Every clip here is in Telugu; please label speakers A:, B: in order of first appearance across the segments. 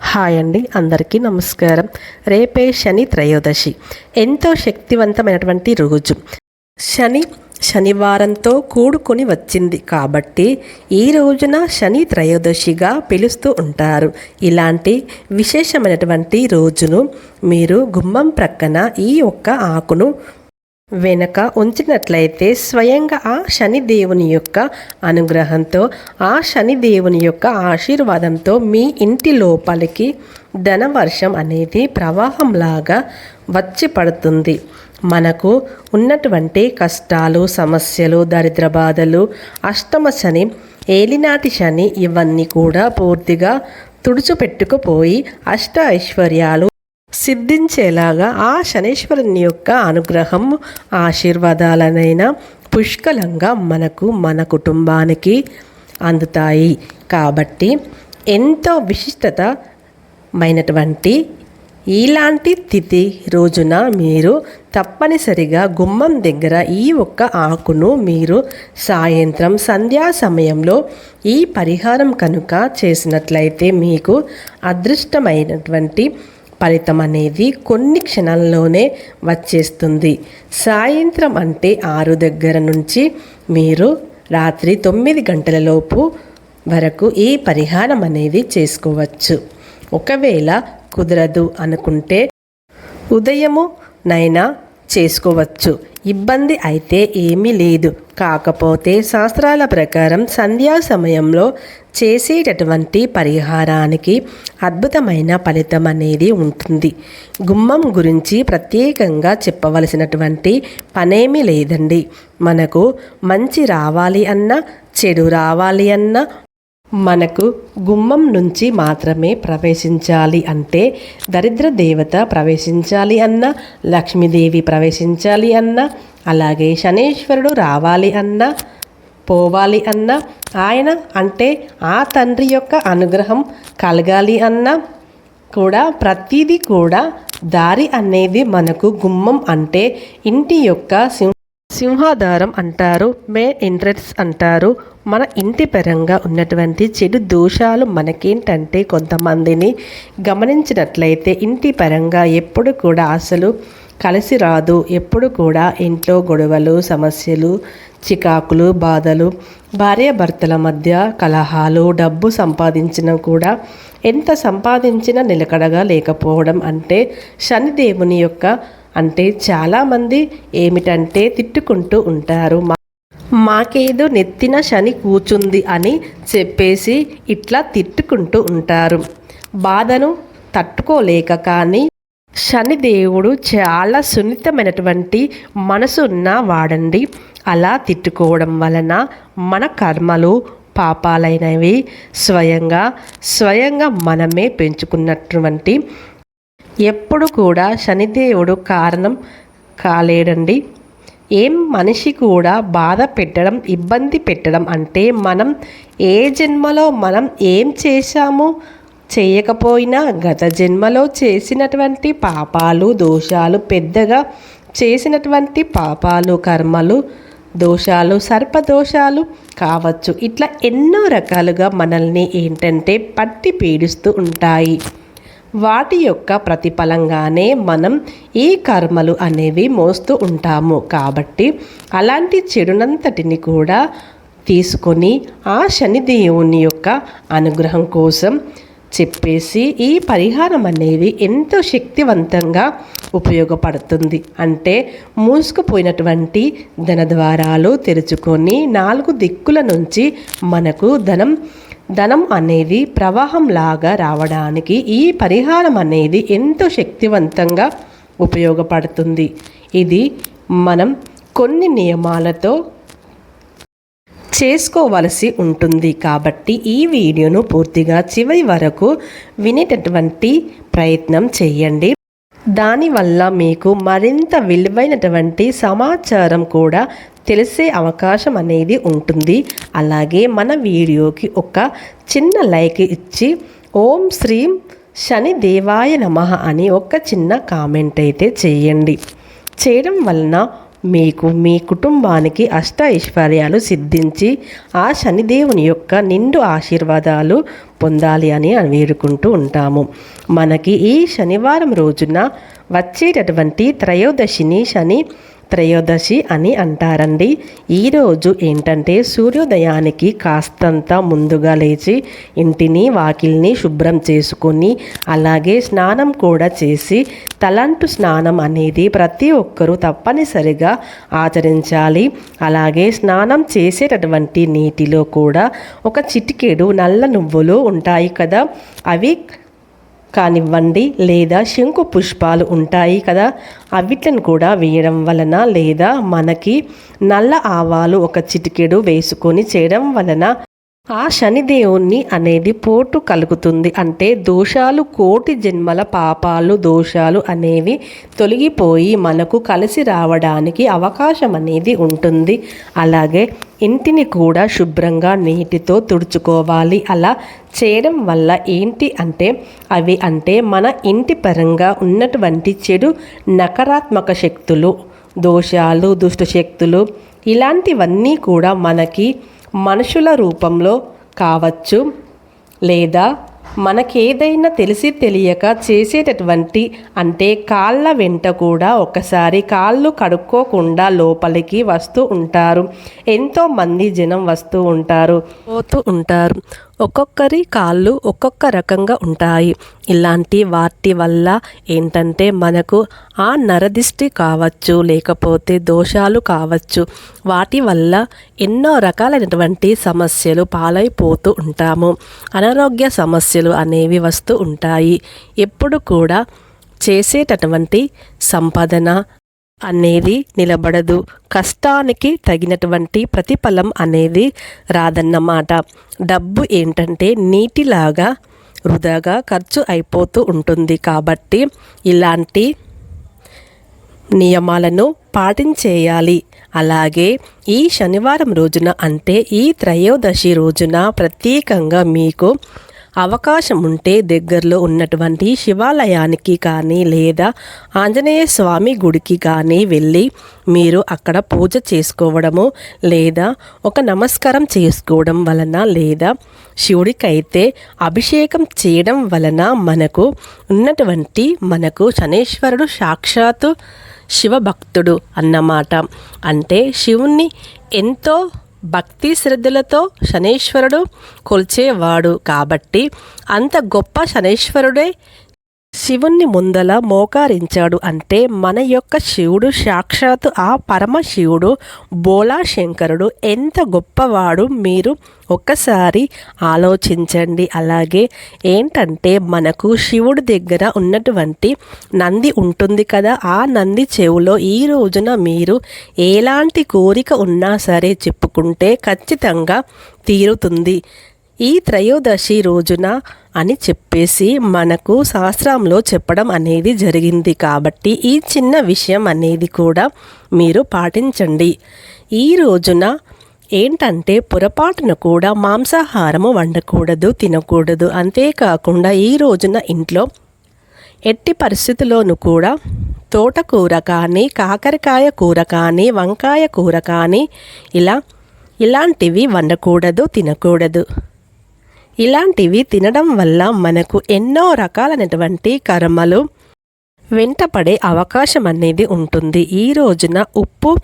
A: హాయ్ అండి అందరికీ నమస్కారం. రేపే శని త్రయోదశి. ఎంతో శక్తివంతమైనటువంటి రోజు. శని శనివారంతో కూడుకొని వచ్చింది కాబట్టి ఈ రోజున శని త్రయోదశిగా పిలుస్తూ ఉంటారు. ఇలాంటి విశేషమైనటువంటి రోజును మీరు గుమ్మం ప్రక్కన ఈ ఒక్క ఆకును వెనక ఉంచినట్లయితే స్వయంగా ఆ శనిదేవుని యొక్క అనుగ్రహంతో ఆ శనిదేవుని యొక్క ఆశీర్వాదంతో మీ ఇంటి లోపలికి ధనవర్షం అనేది ప్రవాహంలాగా వచ్చి పడుతుంది. మనకు ఉన్నటువంటి కష్టాలు సమస్యలు దరిద్ర బాధలు అష్టమ శని ఏలినాటి శని ఇవన్నీ కూడా పూర్తిగా తుడుచుపెట్టుకుపోయి అష్ట ఐశ్వర్యాలు సిద్ధించేలాగా ఆ శనీశ్వరుని యొక్క అనుగ్రహం ఆశీర్వాదాలనైనా పుష్కలంగా మనకు మన కుటుంబానికి అందుతాయి. కాబట్టి ఎంతో విశిష్టతమైనటువంటి ఇలాంటి తిథి రోజున మీరు తప్పనిసరిగా గుమ్మం దగ్గర ఈ ఒక్క ఆకును మీరు సాయంత్రం సంధ్యా సమయంలో ఈ పరిహారం కనుక చేసినట్లయితే మీకు అదృష్టమైనటువంటి ఫలితం అనేది కొన్ని క్షణాల్లోనే వచ్చేస్తుంది. సాయంత్రం అంటే ఆరు దగ్గర నుంచి మీరు రాత్రి తొమ్మిది గంటలలోపు వరకు ఈ పరిహారం అనేది చేసుకోవచ్చు. ఒకవేళ కుదరదు అనుకుంటే ఉదయము నైనా చేసుకోవచ్చు. ఇబ్బంది అయితే ఏమీ లేదు. కాకపోతే శాస్త్రాల ప్రకారం సంధ్యా సమయంలో చేసేటటువంటి పరిహారానికి అద్భుతమైన ఫలితం అనేది ఉంటుంది. గుమ్మం గురించి ప్రత్యేకంగా చెప్పవలసినటువంటి పనేమీ లేదండి. మనకు మంచి రావాలి అన్న చెడు రావాలి అన్న మనకు గుమ్మం నుంచి మాత్రమే ప్రవేశించాలి అంటే దరిద్ర దేవత ప్రవేశించాలి అన్న లక్ష్మీదేవి ప్రవేశించాలి అన్న అలాగే శనేశ్వరుడు రావాలి అన్న పోవాలి అన్న ఆయన అంటే ఆ తండ్రి యొక్క అనుగ్రహం కలగాలి అన్న కూడా ప్రతిదీ కూడా దారి అనేది మనకు గుమ్మం అంటే ఇంటి యొక్క సింహ సింహాధారం అంటారు మే ఎంట్రన్స్ అంటారు. మన ఇంటి పరంగా ఉన్నటువంటి చెడు దోషాలు మనకేంటంటే కొంతమందిని గమనించినట్లయితే ఇంటి పరంగా ఎప్పుడు కూడా అసలు కలిసి రాదు. ఎప్పుడు కూడా ఇంట్లో గొడవలు సమస్యలు చికాకులు బాధలు భార్యాభర్తల మధ్య కలహాలు డబ్బు సంపాదించిన కూడా ఎంత సంపాదించినా నిలకడగా లేకపోవడం అంటే శనిదేవుని యొక్క అంటే చాలామంది ఏమిటంటే తిట్టుకుంటూ ఉంటారు. మా మాకేదో నెత్తిన శని కూర్చుంది అని చెప్పేసి ఇట్లా తిట్టుకుంటూ ఉంటారు. బాధను తట్టుకోలేక కానీ శనిదేవుడు చాలా సున్నితమైనటువంటి మనసున్న వాడండి. అలా తిట్టుకోవడం వలన మన కర్మలు పాపాలైనవి స్వయంగా స్వయంగా మనమే పెంచుకున్నటువంటి ఎప్పుడు కూడా శనిదేవుడు కారణం కాలేడండి. ఏం మనిషి కూడా బాధ పెట్టడం ఇబ్బంది పెట్టడం అంటే మనం ఏ జన్మలో మనం ఏం చేశాము? చేయకపోయినా గత జన్మలో చేసినటువంటి పాపాలు దోషాలు పెద్దగా చేసినటువంటి పాపాలు కర్మలు దోషాలు సర్పదోషాలు కావచ్చు. ఇట్లా ఎన్నో రకాలుగా మనల్ని ఏంటంటే పట్టి పీడిస్తూ ఉంటాయి. వాటి యొక్క ప్రతిఫలంగానే మనం ఈ కర్మలు అనేవి మోస్తూ ఉంటాము. కాబట్టి అలాంటి చెడునంతటిని కూడా తీసుకొని ఆ శనిదేవుని యొక్క అనుగ్రహం కోసం చెప్పేసి ఈ పరిహారం అనేది ఎంతో శక్తివంతంగా ఉపయోగపడుతుంది. అంటే మూసుకుపోయినటువంటి ధన ద్వారాలు తెరుచుకొని నాలుగు దిక్కుల నుంచి మనకు ధనం ధనం అనేది ప్రవాహంలాగా రావడానికి ఈ పరిహారం అనేది ఎంతో శక్తివంతంగా ఉపయోగపడుతుంది. ఇది మనం కొన్ని నియమాలతో చేసుకోవలసి ఉంటుంది కాబట్టి ఈ వీడియోను పూర్తిగా చివరి వరకు వినేటటువంటి ప్రయత్నం చేయండి. దానివల్ల మీకు మరింత విలువైనటువంటి సమాచారం కూడా తెలిసే అవకాశం అనేది ఉంటుంది. అలాగే మన వీడియోకి ఒక చిన్న లైక్ ఇచ్చి ఓం శ్రీం శని దేవాయ నమ అని ఒక చిన్న కామెంట్ అయితే చేయండి. చేయడం వలన మీకు మీ కుటుంబానికి అష్ట ఐశ్వర్యాలు సిద్ధించి ఆ శనిదేవుని యొక్క యొక్క నిండు ఆశీర్వాదాలు పొందాలి అని వేడుకుంటూ ఉంటాము. మనకి ఈ శనివారం రోజున వచ్చేటటువంటి త్రయోదశిని శని త్రయోదశి అని అంటారండి. ఈరోజు ఏంటంటే సూర్యోదయానికి కాస్తంత ముందుగా లేచి ఇంటిని వాకిల్ని శుభ్రం చేసుకొని అలాగే స్నానం కూడా చేసి తలంటు స్నానం అనేది ప్రతి ఒక్కరూ తప్పనిసరిగా ఆచరించాలి. అలాగే స్నానం చేసేటటువంటి నీటిలో కూడా ఒక చిటికెడు నల్ల నువ్వులు ఉంటాయి కదా అవి కానివ్వండి లేదా శంకు పుష్పాలు ఉంటాయి కదా అవిట్లను కూడా వేయడం వలన లేదా మనకి నల్ల ఆవాలు ఒక చిటికెడు వేసుకొని చేయడం వలన ఆ శనిదేవుణ్ణి అనేది పోటు కలుగుతుంది. అంటే దోషాలు కోటి జన్మల పాపాలు దోషాలు అనేవి తొలగిపోయి మనకు కలిసి రావడానికి అవకాశం అనేది ఉంటుంది. అలాగే ఇంటిని కూడా శుభ్రంగా నీటితో తుడుచుకోవాలి. అలా చేయడం వల్ల ఏంటి అంటే అవి అంటే మన ఇంటి పరంగా ఉన్నటువంటి చెడు నకారాత్మక శక్తులు దోషాలు దుష్ట శక్తులు ఇలాంటివన్నీ కూడా మనకి మనుషుల రూపంలో కావచ్చు. లేదా మనకేదైనా తెలిసి తెలియక చేసేటటువంటి అంటే కాళ్ళ వెంట కూడా ఒకసారి కాళ్ళు కడుక్కోకుండా లోపలికి వస్తూ ఉంటారు. ఎంతోమంది జనం వస్తూ ఉంటారు పోతూ ఉంటారు. ఒక్కొక్కరి కాళ్ళు ఒక్కొక్క రకంగా ఉంటాయి. ఇలాంటి వాటి వల్ల ఏంటంటే మనకు ఆ నరదిష్టి కావచ్చు లేకపోతే దోషాలు కావచ్చు. వాటి వల్ల ఎన్నో రకాలైనటువంటి సమస్యలు పాలైపోతూ ఉంటాము. అనారోగ్య సమస్యలు అనేవి వస్తూ ఉంటాయి. ఎప్పుడు కూడా చేసేటటువంటి సంపాదన అనేది నిలబడదు. కష్టానికి తగినటువంటి ప్రతిఫలం అనేది రాదన్నమాట. డబ్బు ఏంటంటే నీటిలాగా వృధాగా ఖర్చు అయిపోతూ ఉంటుంది కాబట్టి ఇలాంటి నియమాలను పాటించేయాలి. అలాగే ఈ శనివారం రోజున అంటే ఈ త్రయోదశి రోజున ప్రత్యేకంగా మీకు అవకాశం ఉంటే దగ్గరలో ఉన్నటువంటి శివాలయానికి కానీ లేదా ఆంజనేయ స్వామి గుడికి కానీ వెళ్ళి మీరు అక్కడ పూజ చేసుకోవడము లేదా ఒక నమస్కారం చేసుకోవడం వలన లేదా శివుడికైతే అభిషేకం చేయడం వలన మనకు ఉన్నటువంటి మనకు శనేశ్వరుడు సాక్షాత్తు శివభక్తుడు అన్నమాట. అంటే శివుణ్ణి ఎంతో భక్తి శ్రద్ధలతో శనేశ్వరుడు కొలిచేవాడు కాబట్టి అంత గొప్ప శనేశ్వరుడే శివుణ్ణి ముందల మోకారించాడు అంటే మన యొక్క శివుడు సాక్షాత్తు ఆ పరమశివుడు బోలా శంకరుడు ఎంత గొప్పవాడు మీరు ఒక్కసారి ఆలోచించండి. అలాగే ఏంటంటే మనకు శివుడి దగ్గర ఉన్నటువంటి నంది ఉంటుంది కదా ఆ నంది చెవులో ఈ రోజున మీరు ఎలాంటి కోరిక ఉన్నా సరే చెప్పుకుంటే ఖచ్చితంగా తీరుతుంది. ఈ త్రయోదశి రోజున అని చెప్పేసి మనకు శాస్త్రంలో చెప్పడం అనేది జరిగింది కాబట్టి ఈ చిన్న విషయం అనేది కూడా మీరు పాటించండి. ఈ రోజున ఏంటంటే పొరపాటున కూడా మాంసాహారము వండకూడదు తినకూడదు. అంతేకాకుండా ఈ రోజున ఇంట్లో ఎట్టి పరిస్థితుల్లోనూ కూడా తోటకూర కానీ కాకరకాయ కూర కానీ వంకాయ కూర కానీ ఇలా ఇలాంటివి వండకూడదు తినకూడదు. ఇలాంటివి తినడం వల్ల మనకు ఎన్నో రకాలైనటువంటి కర్మలు వెంటపడే అవకాశం అనేది ఉంటుంది. ఈ రోజున ఉప్పు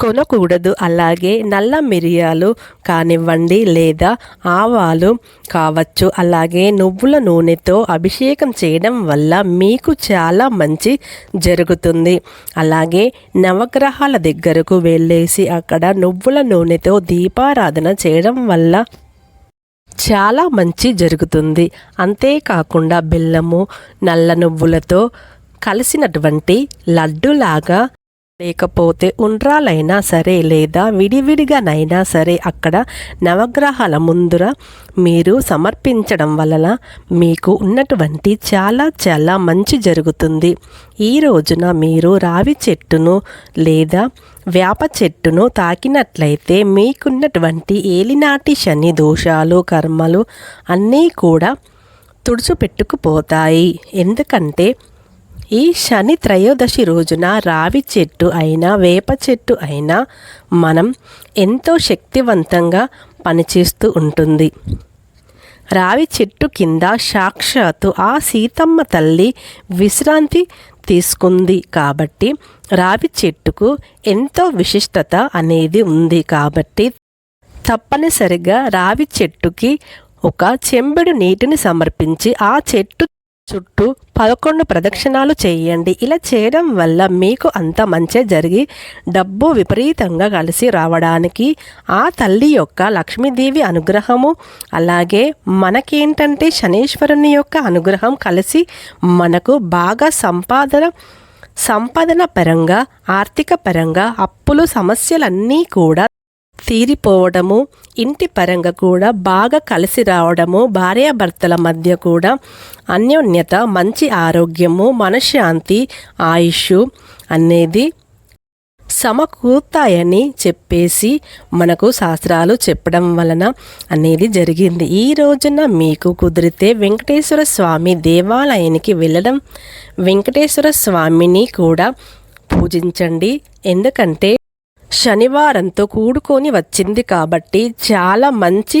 A: కొనకూడదు. అలాగే నల్ల మిరియాలు కానివ్వండి లేదా ఆవాలు కావచ్చు. అలాగే నువ్వుల నూనెతో అభిషేకం చేయడం వల్ల మీకు చాలా మంచి జరుగుతుంది. అలాగే నవగ్రహాల దగ్గరకు వెళ్ళేసి అక్కడ నువ్వుల నూనెతో దీపారాధన చేయడం వల్ల చాలా మంచి జరుగుతుంది. అంతేకాకుండా బెల్లము నల్ల నువ్వులతో కలిసినటువంటి లడ్డులాగా లేకపోతే ఉండ్రాలైనా సరే లేదా విడివిడిగానైనా సరే అక్కడ నవగ్రహాల ముందర మీరు సమర్పించడం వలన మీకు ఉన్నటువంటి చాలా చాలా మంచి జరుగుతుంది. ఈ రోజున మీరు రావి చెట్టును లేదా వేప చెట్టును తాకినట్లయితే మీకున్నటువంటి ఏలినాటి శని దోషాలు కర్మలు అన్నీ కూడా తుడుచుపెట్టుకుపోతాయి ఎందుకంటే ఈ శని త్రయోదశి రోజున రావి చెట్టు అయినా వేప చెట్టు అయినా మనం ఎంతో శక్తివంతంగా పనిచేస్తూ ఉంటుంది. రావి చెట్టు కింద సాక్షాత్తు ఆ సీతమ్మ తల్లి విశ్రాంతి తీసుకుంది కాబట్టి రావి చెట్టుకు ఎంతో విశిష్టత అనేది ఉంది కాబట్టి తప్పనిసరిగా రావి చెట్టుకి ఒక చెంబెడు నీటిని సమర్పించి ఆ చెట్టు చుట్టూ పదకొండు ప్రదక్షిణాలు చేయండి. ఇలా చేయడం వల్ల మీకు అంత మంచి జరిగి డబ్బు విపరీతంగా కలిసి రావడానికి ఆ తల్లి యొక్క లక్ష్మీదేవి అనుగ్రహము అలాగే మనకేంటంటే శనీశ్వరుని యొక్క అనుగ్రహం కలిసి మనకు బాగా సంపాదన సంపాదన పరంగా ఆర్థిక పరంగా అప్పులు సమస్యలన్నీ కూడా తీరిపోవడము ఇంటి పరంగా కూడా బాగా కలిసి రావడము భార్యాభర్తల మధ్య కూడా అన్యోన్యత మంచి ఆరోగ్యము మనశ్శాంతి ఆయుష్ అనేది సమకూర్తాయని చెప్పేసి మనకు శాస్త్రాలు చెప్పడం వలన అనేది జరిగింది. ఈ రోజున మీకు కుదిరితే వెంకటేశ్వర స్వామి దేవాలయానికి వెళ్ళడం వెంకటేశ్వర స్వామిని కూడా పూజించండి. ఎందుకంటే శనివారంతో కూడుకొని వచ్చింది కాబట్టి చాలా మంచి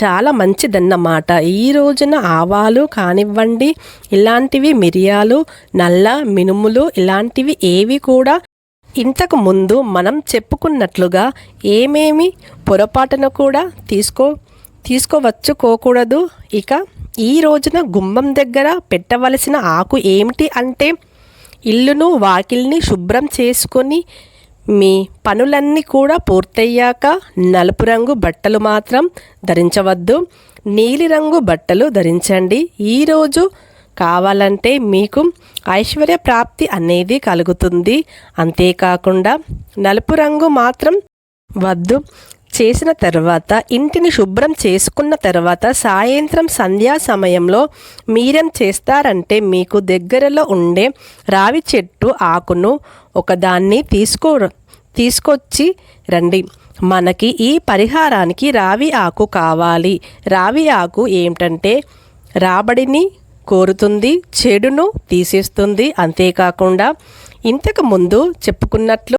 A: చాలా మంచిదన్నమాట. ఈ రోజున ఆవాలు కానివ్వండి ఇలాంటివి మిరియాలు నల్ల మినుములు ఇలాంటివి ఏవి కూడా ఇంతకు ముందు మనం చెప్పుకున్నట్లుగా ఏమేమి పొరపాటున కూడా తీసుకో తీసుకోవచ్చుకోకూడదు ఇక ఈ రోజున గుమ్మం దగ్గర పెట్టవలసిన ఆకు ఏమిటి అంటే ఇల్లును వాకిల్ని శుభ్రం చేసుకొని మీ పనులన్నీ కూడా పూర్తయ్యాక నలుపు రంగు బట్టలు మాత్రం ధరించవద్దు. నీలిరంగు బట్టలు ధరించండి. ఈరోజు కావాలంటే మీకు ఐశ్వర్య ప్రాప్తి అనేది కలుగుతుంది. అంతేకాకుండా నలుపు రంగు మాత్రం వద్దు. చేసిన తర్వాత ఇంటిని శుభ్రం చేసుకున్న తర్వాత సాయంత్రం సంధ్యా సమయంలో మీరేం చేస్తారంటే మీకు దగ్గరలో ఉండే రావి చెట్టు ఆకును ఒకదాన్ని తీసుకో తీసుకొచ్చి రండి. మనకి ఈ పరిహారానికి రావి ఆకు కావాలి. రావి ఆకు ఏమిటంటే రాబడిని కోరుతుంది చెడును తీసేస్తుంది. అంతేకాకుండా ఇంతకు ముందు చెప్పుకున్నట్లు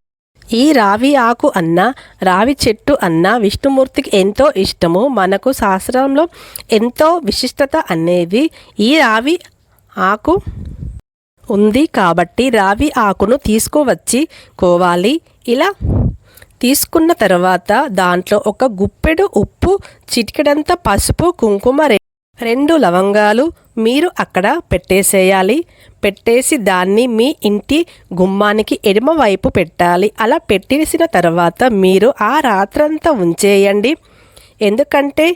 A: ఈ రావి ఆకు అన్న రావి చెట్టు అన్న విష్ణుమూర్తికి ఎంతో ఇష్టము. మనకు శాస్త్రంలో ఎంతో విశిష్టత అనేది ఈ రావి ఆకు ఉంది కాబట్టి రావి ఆకును తీసుకువచ్చి కోవాలి. ఇలా తీసుకున్న తర్వాత దాంట్లో ఒక గుప్పెడు ఉప్పు చిటికెడంత పసుపు కుంకుమ రెండు లవంగాలు మీరు అక్కడ పెట్టేసేయాలి. పెట్టేసి దాన్ని మీ ఇంటి గుమ్మానికి ఎడమ వైపు పెట్టాలి. అలా పెట్టేసిన తర్వాత మీరు ఆ రాత్రంతా ఉంచేయండి. ఎందుకంటే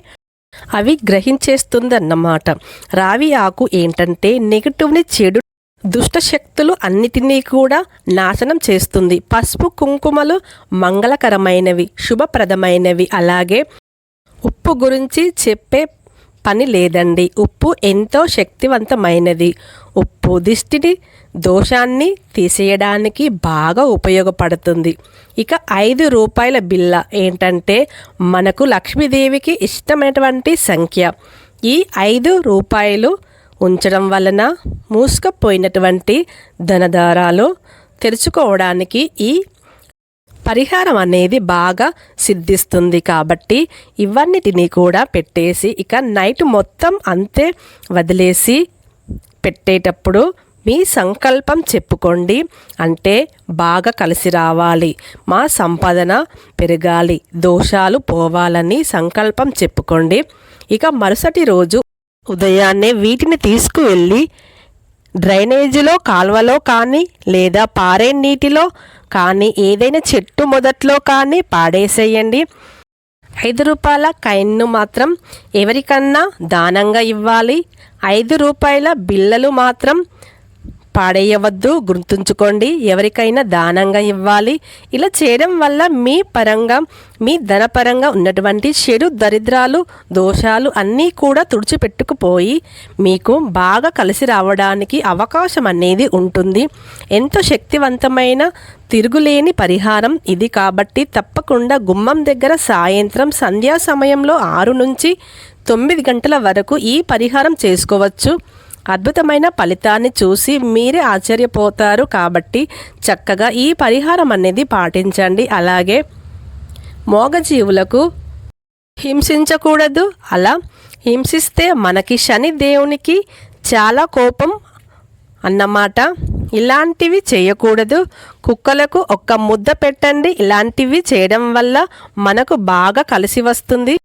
A: అవి గ్రహించేస్తుందన్నమాట. రావి ఆకు ఏంటంటే నెగిటివ్ని చెడు దుష్టశక్తులు అన్నిటినీ కూడా నాశనం చేస్తుంది. పసుపు కుంకుమలు మంగళకరమైనవి శుభప్రదమైనవి. అలాగే ఉప్పు గురించి చెప్పే పని లేదండి. ఉప్పు ఎంతో శక్తివంతమైనది. ఉప్పు దిష్టిని దోషాన్ని తీసేయడానికి బాగా ఉపయోగపడుతుంది. ఇక ఐదు రూపాయల బిల్ల ఏంటంటే మనకు లక్ష్మీదేవికి ఇష్టమైనటువంటి సంఖ్య. ఈ ఐదు రూపాయలు ఉంచడం వలన మూసుకపోయినటువంటి ధనదారాలు తెరుచుకోవడానికి ఈ పరిహారం అనేది బాగా సిద్ధిస్తుంది కాబట్టి ఇవన్నిటినీ కూడా పెట్టేసి ఇక నైట్ మొత్తం అంతే వదిలేసి పెట్టేటప్పుడు మీ సంకల్పం చెప్పుకోండి. అంటే బాగా కలిసి రావాలి. మా సంపాదన పెరగాలి. దోషాలు పోవాలని సంకల్పం చెప్పుకోండి. ఇక మరుసటి రోజు ఉదయాన్నే వీటిని తీసుకువెళ్ళి డ్రైనేజీలో కాల్వలో కానీ లేదా పారే నీటిలో కానీ ఏదైనా చెట్టు మొదట్లో కానీ పాడేసేయండి. ఐదు రూపాయల కైన్ను మాత్రం ఎవరికన్నా దానంగా ఇవ్వాలి. ఐదు రూపాయల బిళ్ళలు మాత్రం పాడేయవద్దు గుర్తుంచుకోండి ఎవరికైనా దానంగా ఇవ్వాలి. ఇలా చేయడం వల్ల మీ పరంగా మీ ధనపరంగా ఉన్నటువంటి చెడు దరిద్రాలు దోషాలు అన్నీ కూడా తుడిచిపెట్టుకుపోయి మీకు బాగా కలిసి రావడానికి అవకాశం అనేది ఉంటుంది. ఎంతో శక్తివంతమైన తిరుగులేని పరిహారం ఇది కాబట్టి తప్పకుండా గుమ్మం దగ్గర సాయంత్రం సంధ్యా సమయంలో ఆరు నుంచి తొమ్మిది గంటల వరకు ఈ పరిహారం చేసుకోవచ్చు. అద్భుతమైన ఫలితాన్ని చూసి మీరే ఆశ్చర్యపోతారు కాబట్టి చక్కగా ఈ పరిహారం అనేది పాటించండి. అలాగే మోగజీవులకు హింసించకూడదు. అలా హింసిస్తే మనకి శని దేవునికి చాలా కోపం అన్నమాట. ఇలాంటివి చేయకూడదు. కుక్కలకు ఒక్క ముద్ద పెట్టండి. ఇలాంటివి చేయడం వల్ల మనకు బాగా కలిసి వస్తుంది.